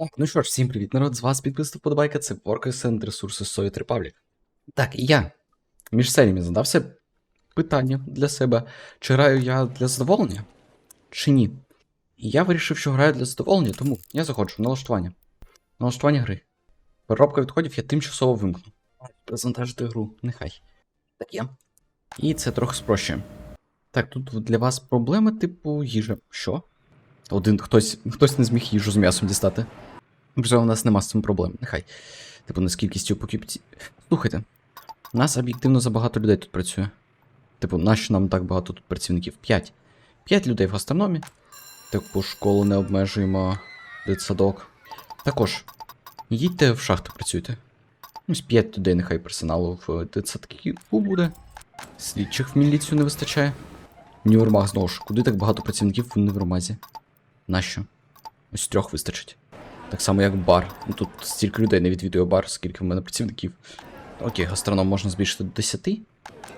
О, ну що ж, всім привіт, народ, з вас підписав подобайка, це Workers ресурси Soviet Republic. Так, і я між серіями задався питання для себе, чи граю я для задоволення, чи ні. І я вирішив, що граю для задоволення, тому я заходжу в налаштування. Налаштування гри. Переробка відходів я тимчасово вимкну. Презентажити гру, нехай. Так є. І це трохи спрощує. Так, тут для вас проблеми, типу, їжа. Що? Один хтось, хтось не зміг їжу з м'ясом дістати. Вже у нас нема з цим проблем, нехай. Типу, не з кількістю покупців. Слухайте, нас об'єктивно забагато людей тут працює. Типу, нащо нам так багато тут працівників? П'ять. П'ять людей в гастрономі. Типу, школу не обмежуємо, дитсадок. Також, їдьте в шахту, працюйте. Ось п'ять людей, нехай персоналу в дитсадки буде. Слідчих в міліцію не вистачає. Універмаг знову ж, куди так багато працівників в універмазі? Нащо? Ось трьох вистачить. Так само, як бар. Ну тут стільки людей не відвідує бар, скільки в мене працівників. Окей, гастроном можна збільшити до 10.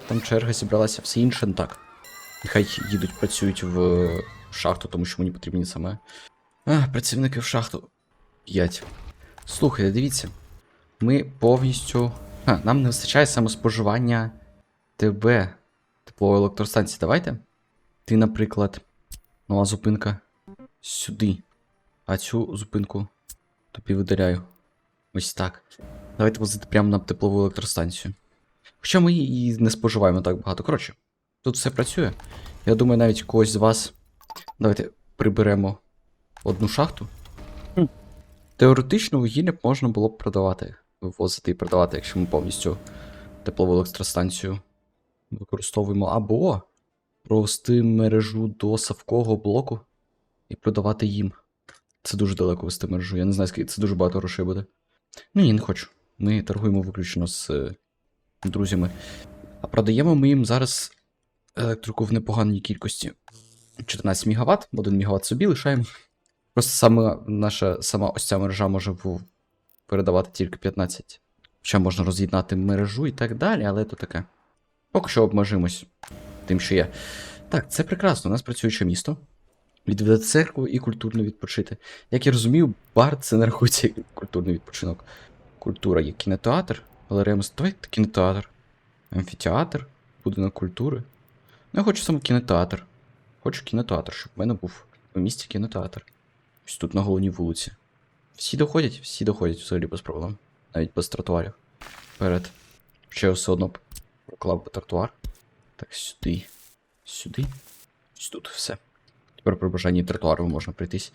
Там черга зібралася, все інше не так. Нехай їдуть, працюють в шахту, тому що мені потрібні саме. А, працівники в шахту. 5. Слухайте, дивіться. Ми повністю. А, нам не вистачає самоспоживання ТБ теплової електростанції. Давайте. Ти, наприклад, нова зупинка сюди. А цю зупинку тобі видаляю. Ось так. Давайте возити прямо на теплову електростанцію. Хоча ми і не споживаємо так багато. Коротше, тут все працює. Я думаю, навіть когось з вас. Давайте приберемо одну шахту. Хм. Теоретично вугілля б можна було б продавати, вивозити і продавати, якщо ми повністю теплову електростанцію використовуємо. Або провести мережу до савкового блоку і продавати їм. Це дуже далеко вести мережу. Я не знаю, скільки це дуже багато грошей буде. Ну ні, не хочу. Ми торгуємо виключно з е, друзями. А продаємо ми їм зараз електрику в непоганій кількості. 14 МВт, 1 МВт собі лишаємо. Просто саме наша сама ось ця мережа може передавати тільки 15. Хоча можна роз'єднати мережу і так далі, але то таке. Поки що обмежимось тим, що є. Так, це прекрасно. У нас працююче місто. Відвідати церкву і культурно відпочити. Як я розумію, бар це не рахується як культурний відпочинок. Культура є кінотеатр, галерея мистецтв. Давайте кінотеатр, амфітеатр, будинок культури. Ну, я хочу саме кінотеатр. Хочу кінотеатр, щоб в мене був у місті кінотеатр. Ось тут на головній вулиці. Всі доходять, всі доходять взагалі без проблем. Навіть без тротуарів. Вперед. Ще все одно проклав би тротуар. Так, сюди. Сюди. Ось тут все. Тепер при бажанні тротуаром можна пройтись.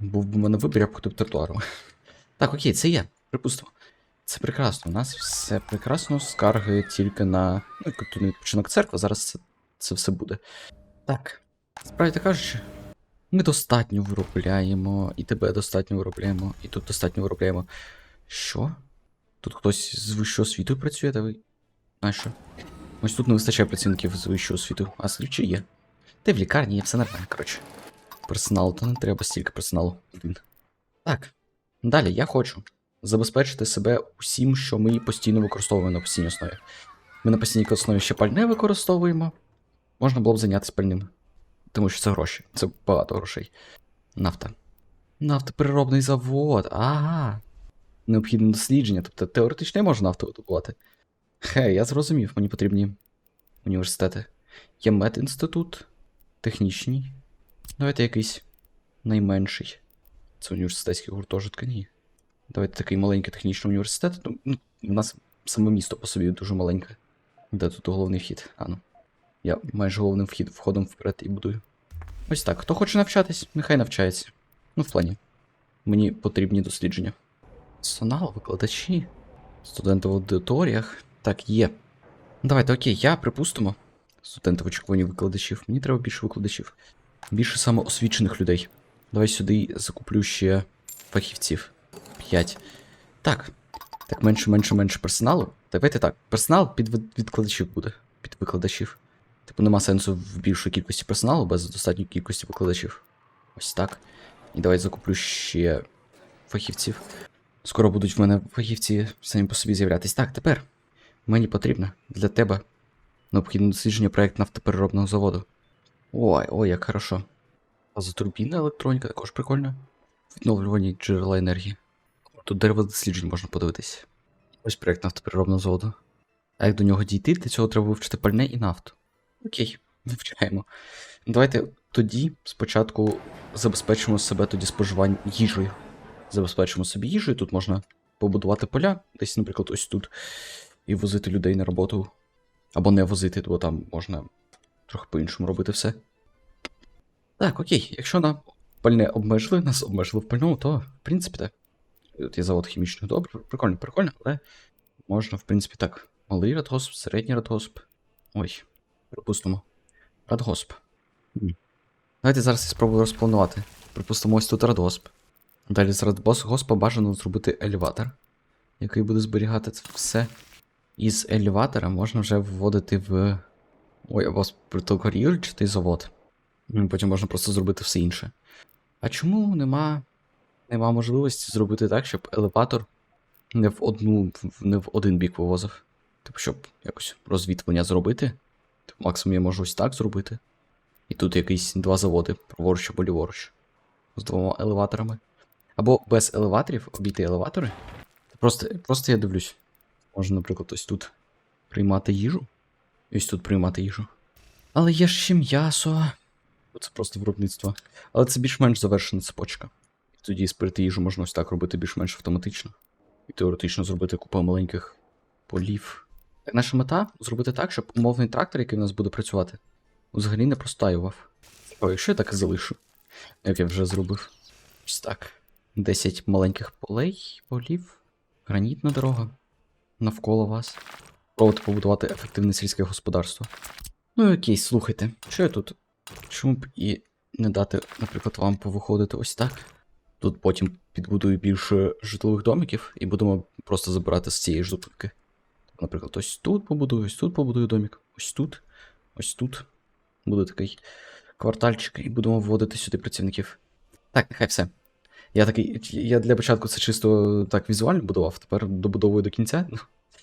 Був би в мене вибір, я б ходив тротуаром. Так, окей, це є. Припустимо. Це прекрасно. У нас все прекрасно. Скарги тільки на ну, відпочинок церкви. Зараз це, це все буде. Так. Справді кажучи, ми достатньо виробляємо, і тебе достатньо виробляємо, і тут достатньо виробляємо. Що? Тут хтось з вищого світу працює, та ви. А що? Ось тут не вистачає працівників з вищого світу, а слідчі є. Й в лікарні все нормально, коротше. Персоналу, то не треба стільки персоналу. Так. Далі я хочу забезпечити себе усім, що ми постійно використовуємо на постійній основі. Ми на постійній основі ще пальне використовуємо. Можна було б зайнятися пальним. Тому що це гроші. Це багато грошей. Нафта. Нафтопереробний завод. Ага. Необхідне дослідження. Тобто теоретично я можу нафту видобувати. Хе, я зрозумів, мені потрібні університети. Є медінститут, технічний. Давайте якийсь найменший. Це університетський гуртожитка, ні. Давайте такий маленький технічний університет. Ну, у нас саме місто по собі дуже маленьке. Де тут головний вхід? А ну. Я майже головним вхід, входом вперед і будую. Ось так. Хто хоче навчатись, нехай навчається. Ну, в плані. Мені потрібні дослідження. Персонал, викладачі, студенти в аудиторіях. Так, є. Давайте, окей, я припустимо. Студенти в очікуванні викладачів. Мені треба більше викладачів. Більше саме освічених людей. Давай сюди закуплю ще фахівців. 5. Так. Так, менше, менше, менше персоналу. Давайте так. Персонал під відкладачів буде. Під викладачів. Типу, нема сенсу в більшій кількості персоналу без достатньої кількості викладачів. Ось так. І давай закуплю ще фахівців. Скоро будуть в мене фахівці самі по собі з'являтись. Так, тепер мені потрібно для тебе необхідне дослідження проєкт нафтопереробного заводу. Ой, ой, як хорошо. Газотурбінна електроніка також прикольно. відновлювані джерела енергії. Тут дерево досліджень можна подивитись. Ось проєкт нафтопереробного заводу. А як до нього дійти, для цього треба вивчити пальне і нафту. Окей, вивчаємо. Давайте тоді спочатку забезпечимо себе тоді споживання їжею. Забезпечимо собі їжею. Тут можна побудувати поля, десь, наприклад, ось тут, і возити людей на роботу. Або не возити, бо там можна трохи по-іншому робити все. Так, окей, якщо на пальне обмежили, нас обмежили в пальному, то, в принципі, так. Тут є завод хімічних добрив. Прикольно, прикольно, але можна, в принципі, так. Малий радгосп, середній радгосп. Ой, припустимо. Радгосп. М. Давайте зараз я спробую розпланувати. Припустимо, ось тут радгосп. Далі з радгоспа бажано зробити елеватор, який буде зберігати це все. Із елеватора можна вже вводити в. Ой, або притокорілчатий завод. Потім можна просто зробити все інше. А чому нема, нема можливості зробити так, щоб елеватор не в одну, не в один бік вивозив? Типу, щоб якось розвітлення зробити. Типу, максимум я можу ось так зробити. І тут якісь два заводи, праворуч або ліворуч. З двома елеваторами. Або без елеваторів обійти елеватори. Просто, просто я дивлюсь. Можна, наприклад, ось тут приймати їжу. Ось тут приймати їжу. Але є ще м'ясо. Це просто виробництво. Але це більш-менш завершена цепочка. І тоді спирти їжу можна ось так робити більш-менш автоматично. І теоретично зробити купу маленьких полів. Так, наша мета зробити так, щоб умовний трактор, який в нас буде працювати, взагалі не простаював. О, якщо я так і залишу, як я вже зробив. Ось так. 10 маленьких полей, полів, гранітна дорога навколо вас. Пробувати побудувати ефективне сільське господарство. Ну окей, слухайте, що я тут? Чому б і не дати, наприклад, вам повиходити ось так? Тут потім підбудую більше житлових домиків і будемо просто забирати з цієї ж зупинки. Наприклад, ось тут побудую, ось тут побудую домик, ось тут, ось тут. Буде такий квартальчик, і будемо вводити сюди працівників. Так, нехай все. Я такий. Я для початку це чисто так візуально будував, тепер добудовую до кінця. Ну,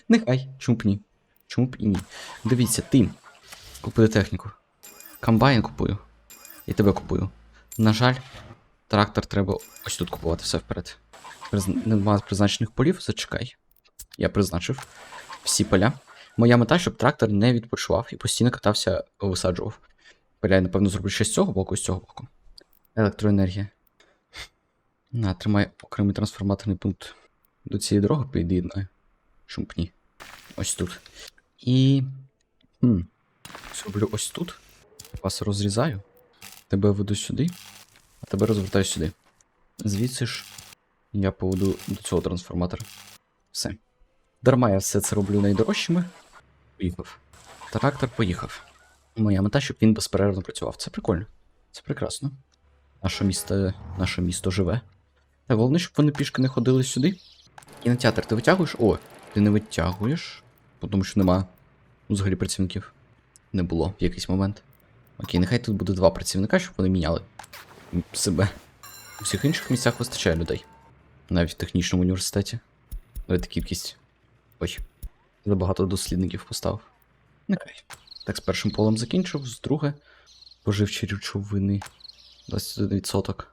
Нехай, чому б ні? Чому б і ні? Дивіться, ти купили техніку. Комбайн купую. І тебе купую. На жаль, трактор треба ось тут купувати все вперед. Приз- Нема призначених полів, зачекай. Я призначив всі поля. Моя мета, щоб трактор не відпочивав і постійно катався, висаджував. Поля я, напевно, зроблю ще з цього боку, з цього боку. Електроенергія. На, тримай окремий трансформаторний пункт. До цієї дороги під'єднаю. Чому б? Ось тут. І. Хм. Зроблю ось тут. Вас розрізаю. Тебе веду сюди, а тебе розвертаю сюди. Звідси ж я поведу до цього трансформатора. Все. Дарма я все це роблю найдорожчими. Поїхав. Трактор поїхав. Моя мета, щоб він безперервно працював. Це прикольно. Це прекрасно. Наше місто, наше місто живе. Головне, щоб вони пішки не ходили сюди. Кінотеатр, ти витягуєш? О, ти не витягуєш. Тому що нема взагалі працівників. Не було в якийсь момент. Окей, нехай тут буде два працівника, щоб вони міняли себе. У всіх інших місцях вистачає людей. Навіть в технічному університеті. Давайте кількість. Ой. Забагато дослідників поставив. Нехай. Так, з першим полем закінчив, з друге. Поживчі речовини. 21%.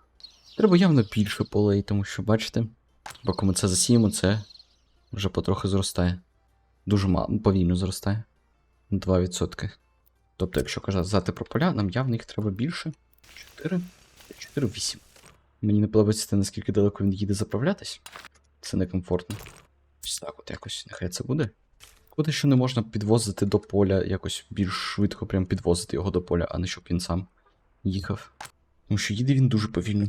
Треба явно більше полей, тому що, бачите, поки ми це засіємо, це вже потрохи зростає. Дуже мало, повільно зростає. 2%. Тобто, якщо казати про поля, нам явно їх треба більше. 4, 4, 8. Мені не подобається те, наскільки далеко він їде заправлятись. Це некомфортно. Ось так от якось, нехай це буде. Куди що не можна підвозити до поля, якось більш швидко прям підвозити його до поля, а не щоб він сам їхав. Тому що їде він дуже повільно.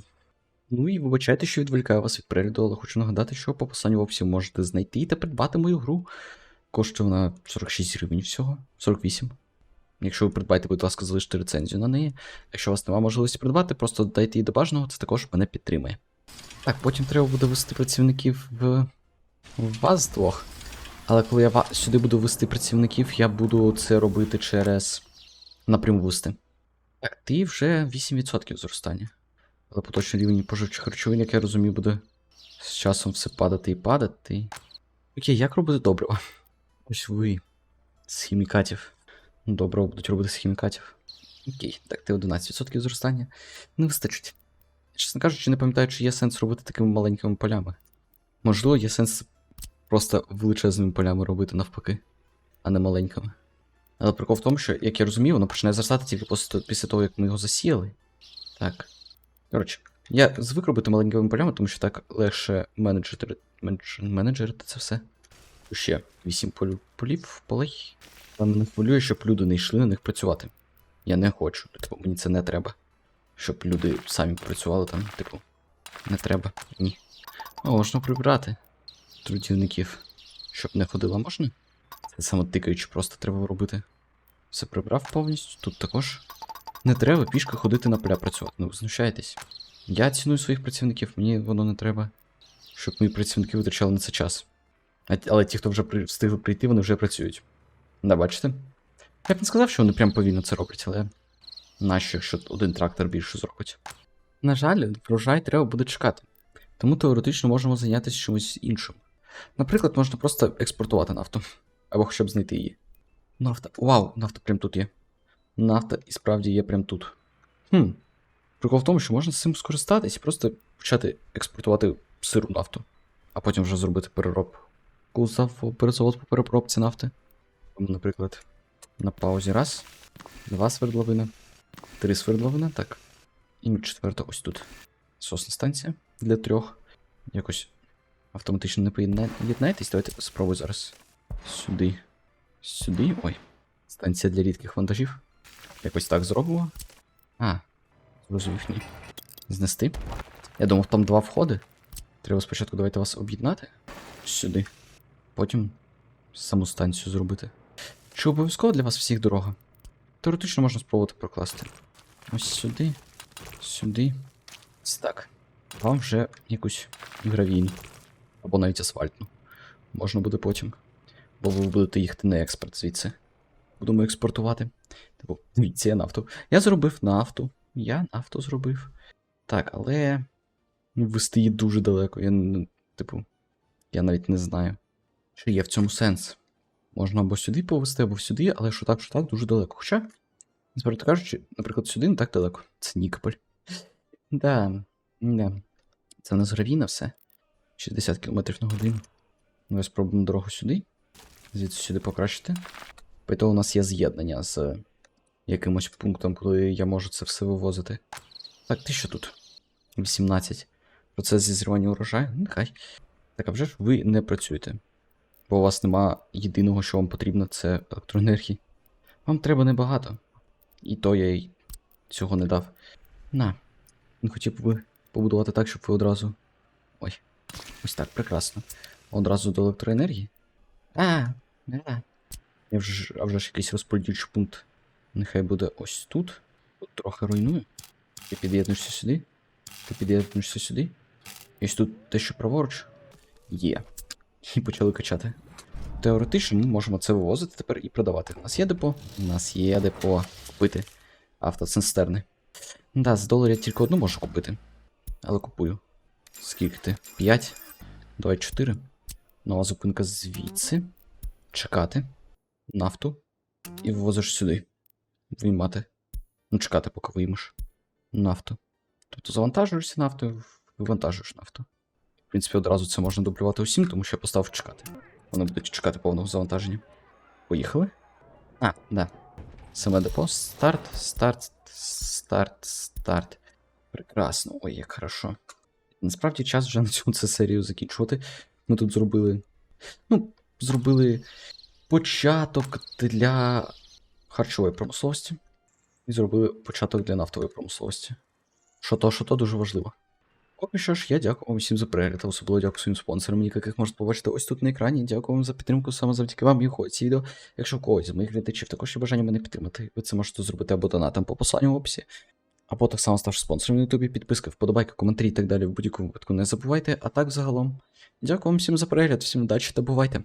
Ну і вибачайте, що відволікаю вас від перегляду, але хочу нагадати, що по посиланню в описі можете знайти та придбати мою гру. Коштує вона 46 гривень всього, 48. Якщо ви придбаєте, будь ласка, залиште рецензію на неї. Якщо у вас немає можливості придбати, просто додайте її до бажаного, це також мене підтримує. Так, потім треба буде вести працівників в, в вас двох. Але коли я сюди буду вести працівників, я буду це робити через напряму вести. Так, ти вже 8% зростання. Але поточний рівень поживчих речовин, як я розумію, буде з часом все падати і падати. Окей, як робити добриво? Ось ви. З хімікатів. Добриво будуть робити з хімікатів. Окей, так, ти 11% зростання. Не вистачить. Чесно кажучи, не пам'ятаю, чи є сенс робити такими маленькими полями. Можливо, є сенс просто величезними полями робити навпаки, а не маленькими. Але прикол в тому, що, як я розумію, воно починає зростати тільки після того, як ми його засіяли. Так. Коротше, я звик робити маленькими полями, тому що так легше менеджери, менедж, менеджерити це все. Ще 8 полів, полей. Там не хвилює, щоб люди не йшли на них працювати. Я не хочу. Типу, мені це не треба. Щоб люди самі працювали там, типу. Не треба. Ні. О, можна прибрати трудівників. Щоб не ходила, можна? Це саме тикаючи, просто треба робити. Все прибрав повністю. Тут також. Не треба пішки ходити на поля працювати. Ну, ви знущаєтесь. Я ціную своїх працівників, мені воно не треба. Щоб мої працівники витрачали на це час. Але ті, хто вже встигли прийти, вони вже працюють. Да, бачите? Я б не сказав, що вони прям повільно це роблять, але. Нащо, якщо один трактор більше зробить? На жаль, врожай треба буде чекати. Тому теоретично можемо зайнятися чимось іншим. Наприклад, можна просто експортувати нафту. Або хоча б знайти її. Нафта. Вау, нафта прям тут є. Нафта і справді є прям тут. Хм. Прикол в тому, що можна з цим скористатись і просто почати експортувати сиру нафту, а потім вже зробити переробку. Зав перезавод по переробці нафти. Наприклад, на паузі раз, два свердловини, три свердловини, так. І четверта ось тут. Сосна станція для трьох. Якось автоматично не поєднаєтесь. Давайте спробую зараз. Сюди. Сюди. Ой. Станція для рідких вантажів. Якось так зробимо. А, зрозумів ні. Знести. Я думав, там два входи. Треба спочатку давайте вас об'єднати. Сюди. Потім саму станцію зробити. Чи обов'язково для вас всіх дорога? Теоретично можна спробувати прокласти. Ось сюди. Сюди. Ось так. Вам вже якусь гравійну. Або навіть асфальтну. Можна буде потім. Бо ви будете їхати на експорт звідси. Будемо експортувати. Типу, дивіться, я нафту. Я зробив нафту. Я нафту зробив. Так, але. ну, Вести її дуже далеко. Я, ну, типу, я навіть не знаю. Чи є в цьому сенс? Можна або сюди повести, або сюди, але що так, що так, дуже далеко. Хоча, насправді кажучи, наприклад, сюди не так далеко. Це Нікополь. Да, да. Це в нас все. 60 км на годину. Давай спробуємо дорогу сюди. Звідси сюди покращити. Пото у нас є з'єднання з якимось пунктом, куди я можу це все вивозити. Так, ти що тут? 18. Процес зізрівання урожаю? Ну, Нехай. Так, а вже ж ви не працюєте. Бо у вас нема єдиного, що вам потрібно, це електроенергії. Вам треба небагато. І то я й цього не дав. На. Не хотів би побудувати так, щоб ви одразу. Ой. Ось так, прекрасно. Одразу до електроенергії. А, а. Я вже, а вже ж якийсь розподільчий пункт. Нехай буде ось тут. Тут трохи руйную. Ти під'єднуєшся сюди. Ти під'єднуєшся сюди. І ось тут те, що праворуч. Є. І почали качати. Теоретично ми можемо це вивозити тепер і продавати. У нас є депо. У нас є депо купити автоцистерни. Да, з доларів я тільки одну можу купити. Але купую. Скільки ти? 5? Давай 4. Нова зупинка звідси. Чекати. Нафту. І вивозиш сюди. Виймати. Ну, чекати, поки виймеш. Нафту. Тобто завантажуєшся нафтою, вивантажуєш нафту. В принципі, одразу це можна дублювати усім, тому що я поставив чекати. Вони будуть чекати повного завантаження. Поїхали? А, да. Саме депо. Старт, старт, старт, старт. Прекрасно. Ой, як хорошо. Насправді час вже на цьому це серію закінчувати. Ми тут зробили. Ну, зробили початок для харчової промисловості. І зробили початок для нафтової промисловості. Що то, що то дуже важливо. Поки що ж, я дякую вам всім за перегляд, особливо дякую своїм спонсорам, яких можете побачити ось тут на екрані. Дякую вам за підтримку саме завдяки вам і виходить ці відео. Якщо в когось з моїх глядачів також є бажання мене підтримати, ви це можете зробити або донатом по посиланню в описі, або так само ставши спонсором на ютубі, підписка, вподобайка, коментарі і так далі в будь-якому випадку не забувайте. А так загалом, дякую вам всім за перегляд, всім удачі та бувайте!